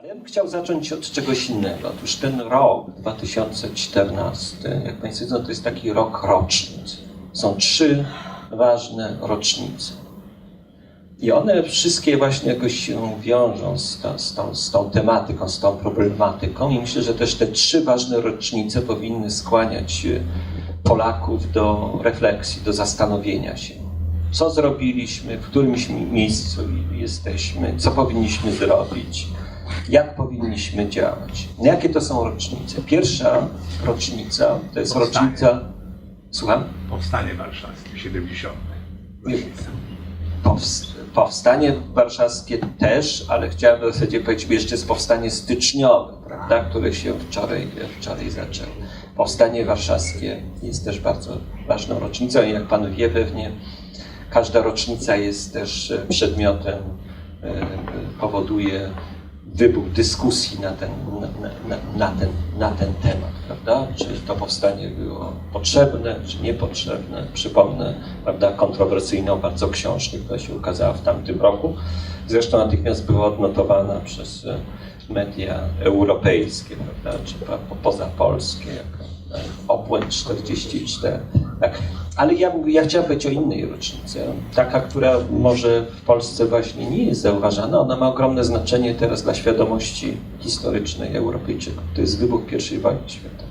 Ale ja bym chciał zacząć od czegoś innego. Otóż ten rok 2014, jak Państwo wiedzą, to jest taki rok rocznic. Są trzy ważne rocznice. I one wszystkie właśnie jakoś się wiążą z, z, tą, z tą tematyką, z tą problematyką. I myślę, że też te trzy ważne rocznice powinny skłaniać e, Polaków do refleksji, do zastanowienia się. Co zrobiliśmy, w którym miejscu jesteśmy, co powinniśmy zrobić, jak powinniśmy działać. No jakie to są rocznice? Pierwsza rocznica to jest Powstanie. rocznica. Słucham? Powstanie Warszawskie, 70. rocznica. Powst- Powstanie warszawskie też, ale chciałem w zasadzie powiedzieć, jeszcze jest powstanie styczniowe, prawda, które się wczoraj, wczoraj zaczęło. Powstanie warszawskie jest też bardzo ważną rocznicą i jak Pan wie pewnie, każda rocznica jest też e, przedmiotem, e, powoduje wybuch dyskusji na ten, na, na, na, ten, na ten temat, prawda? Czy to powstanie było potrzebne, czy niepotrzebne. Przypomnę, prawda, kontrowersyjną bardzo książkę, która się ukazała w tamtym roku. Zresztą natychmiast była odnotowana przez e, media europejskie, prawda, czy po, po- pozapolskie, jako obłęd 44. Tak. Ale ja, ja chciałem powiedzieć o innej rocznicy, taka, która może w Polsce właśnie nie jest zauważana. Ona ma ogromne znaczenie teraz dla świadomości historycznej Europejczyków. To jest wybuch I wojny światowej.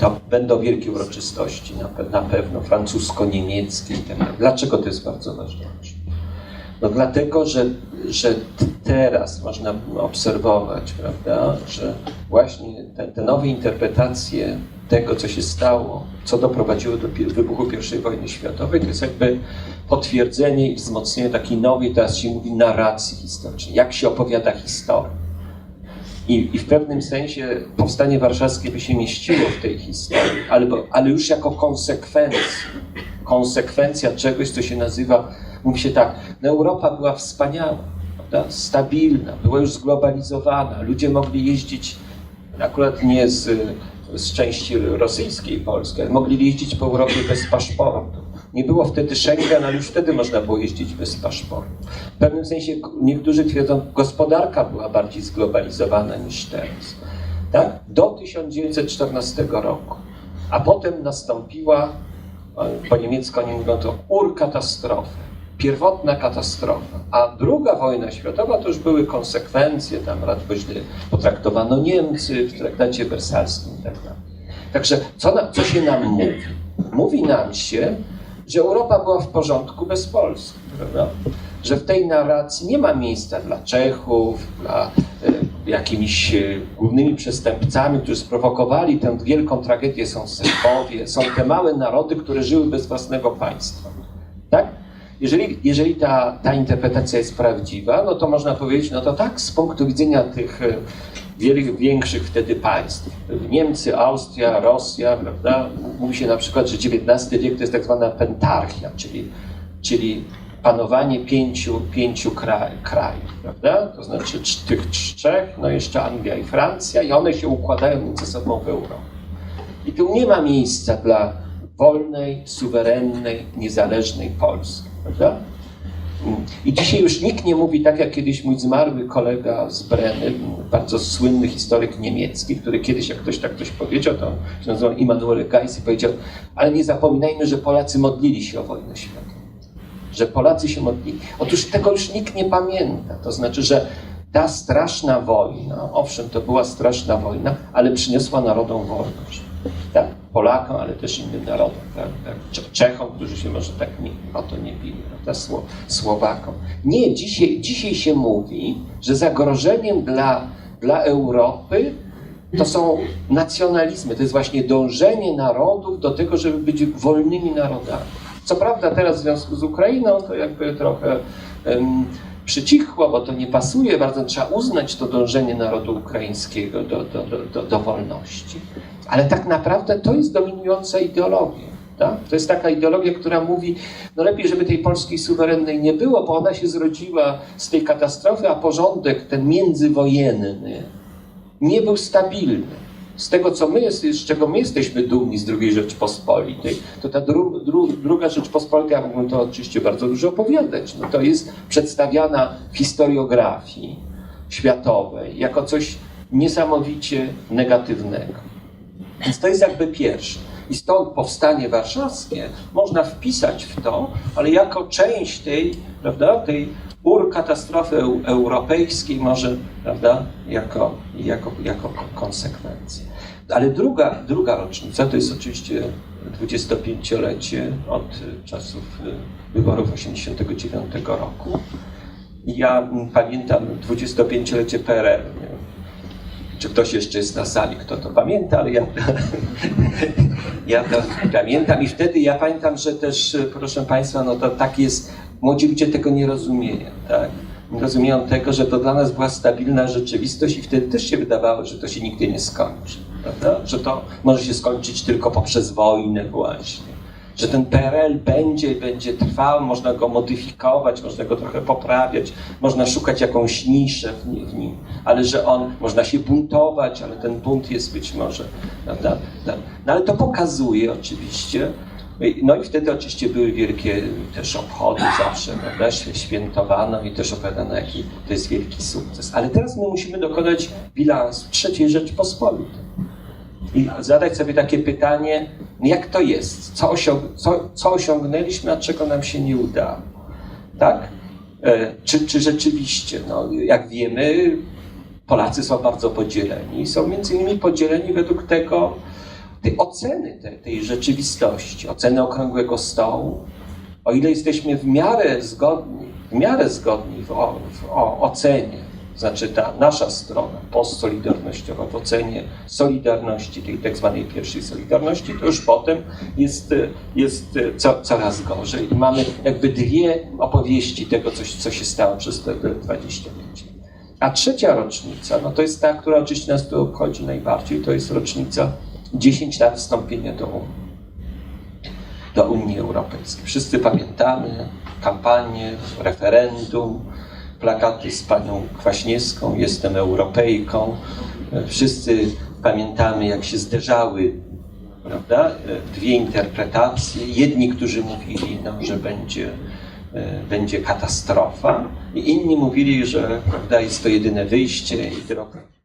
To będą wielkie uroczystości, na, pe- na pewno francusko-niemieckie tak. Dlaczego to jest bardzo ważne? No dlatego, że, że teraz można obserwować, prawda, że właśnie te, te nowe interpretacje tego, co się stało, co doprowadziło do wybuchu I wojny światowej, to jest jakby potwierdzenie i wzmocnienie takiej nowej, teraz się mówi, narracji historycznej. Jak się opowiada historię. I, I w pewnym sensie powstanie warszawskie by się mieściło w tej historii, ale, ale już jako konsekwencja, konsekwencja czegoś, co się nazywa, mówi się tak, no Europa była wspaniała, prawda? stabilna, była już zglobalizowana, ludzie mogli jeździć akurat nie z, z części rosyjskiej Polski, ale mogli jeździć po Europie bez paszportu. Nie było wtedy Schengen, ale już wtedy można było jeździć bez paszportu. W pewnym sensie niektórzy twierdzą, gospodarka była bardziej zglobalizowana niż teraz. Tak? Do 1914 roku. A potem nastąpiła, e, po niemiecku oni mówią to urkatastrofa, pierwotna katastrofa. A druga wojna światowa to już były konsekwencje, tam źle potraktowano Niemcy w traktacie wersalskim i tak. Także co, na, co się nam mówi? Mówi nam się, że Europa była w porządku bez Polski, prawda? Że w tej narracji nie ma miejsca dla Czechów, dla e, jakimiś e, głównymi przestępcami, którzy sprowokowali tę wielką tragedię, są Serbowie, są te małe narody, które żyły bez własnego państwa. Jeżeli, jeżeli ta, ta interpretacja jest prawdziwa, no to można powiedzieć, no to tak, z punktu widzenia tych e, wielu, większych wtedy państw, Niemcy, Austria, Rosja, prawda? Mówi się na przykład, że XIX wiek to jest tak zwana pentarchia, czyli, czyli panowanie pięciu, pięciu kraj, krajów, prawda? To znaczy cz- tych trzech, no jeszcze Anglia i Francja i one się układają między sobą w Europie. I tu nie ma miejsca dla wolnej, suwerennej, niezależnej Polski, prawda? I dzisiaj już nikt nie mówi tak, jak kiedyś mój zmarły kolega z Breny, bardzo słynny historyk niemiecki, który kiedyś, jak ktoś tak coś powiedział, to się nazywał Immanuel Geiss i powiedział, ale nie zapominajmy, że Polacy modlili się o wojnę światową. Że Polacy się modlili. Otóż tego już nikt nie pamięta. To znaczy, że ta straszna wojna, owszem, to była straszna wojna, ale przyniosła narodom wolność. Tak? Polakom, ale też innym narodom, tak? tak? Cze- Czechom, którzy się może tak nie, o to nie bili, prawda? Sło, Słowakom. Nie, dzisiaj, dzisiaj się mówi, że zagrożeniem dla, dla Europy to są nacjonalizmy, to jest właśnie dążenie narodów do tego, żeby być wolnymi narodami. Co prawda teraz w związku z Ukrainą to jakby trochę em, przycichło, bo to nie pasuje, bardzo trzeba uznać to dążenie narodu ukraińskiego do, do, do, do, wolności. Ale tak naprawdę to jest dominująca ideologia. Tak? To jest taka ideologia, która mówi, no lepiej, żeby tej Polski suwerennej nie było, bo ona się zrodziła z tej katastrofy, a porządek ten międzywojenny nie był stabilny. Z tego, co my jest, z czego my jesteśmy dumni z II Rzeczpospolitej, to ta dru, dru, druga Rzeczpospolita, ja mógłbym to oczywiście bardzo dużo opowiadać, no to jest przedstawiana w historiografii światowej jako coś niesamowicie negatywnego. Więc to jest jakby pierwsze. I stąd powstanie warszawskie można wpisać w to, ale jako część tej, prawda, tej ur katastrofy eu- europejskiej, może prawda, jako, jako, jako konsekwencję. Ale druga, druga rocznica to jest oczywiście 25-lecie od czasów y, wyborów 89 roku. Ja pamiętam 25-lecie PRL. Czy ktoś jeszcze jest na sali, kto to pamięta, ale ja, ja to pamiętam i wtedy ja pamiętam, że też, e, proszę Państwa, no to tak jest, młodzi ludzie tego nie rozumieją, tak? Nie rozumieją tego, że to dla nas była stabilna rzeczywistość i wtedy też się wydawało, że to się nigdy nie skończy, prawda? Że to może się skończyć tylko poprzez wojnę właśnie. Że ten PRL będzie, będzie trwał, można go modyfikować, można go trochę poprawiać, można szukać jakąś niszę w ni- w nim, ale że on, można się buntować, ale ten bunt jest być może, prawda? No ale to pokazuje oczywiście, no i wtedy oczywiście były wielkie też obchody zawsze, prawda? Świętowano i też opowiadano, jaki to jest wielki sukces. Ale teraz my musimy dokonać bilansu trzeciej Rzeczpospolitej. I zadać sobie takie pytanie, jak to jest? Co, osiąg co, co osiągnęliśmy, a czego nam się nie udało? Tak? E, Czy, czy rzeczywiście, no, jak wiemy, Polacy są bardzo podzieleni. Są między innymi podzieleni według tego, tej oceny tej, tej rzeczywistości, oceny okrągłego stołu. O ile jesteśmy w miarę zgodni, w miarę zgodni w, o, w o, ocenie, znaczy ta nasza strona postsolidarnościowa w ocenie solidarności, tej tak zwanej pierwszej solidarności, to już potem jest, jest co, coraz gorzej. I mamy jakby dwie opowieści tego, coś, co się stało przez te 25 lat. A trzecia rocznica, no to jest ta, która oczywiście nas tu obchodzi najbardziej, to jest rocznica 10 lat wstąpienia do Unii do Unii Europejskiej. Wszyscy pamiętamy kampanię, referendum, plakaty z panią Kwaśniewską, jestem Europejką. Wszyscy pamiętamy, jak się zderzały prawda, dwie interpretacje. Jedni, którzy mówili, no, że będzie, e, będzie katastrofa, i inni mówili, że prawda, jest to jedyne wyjście i drogę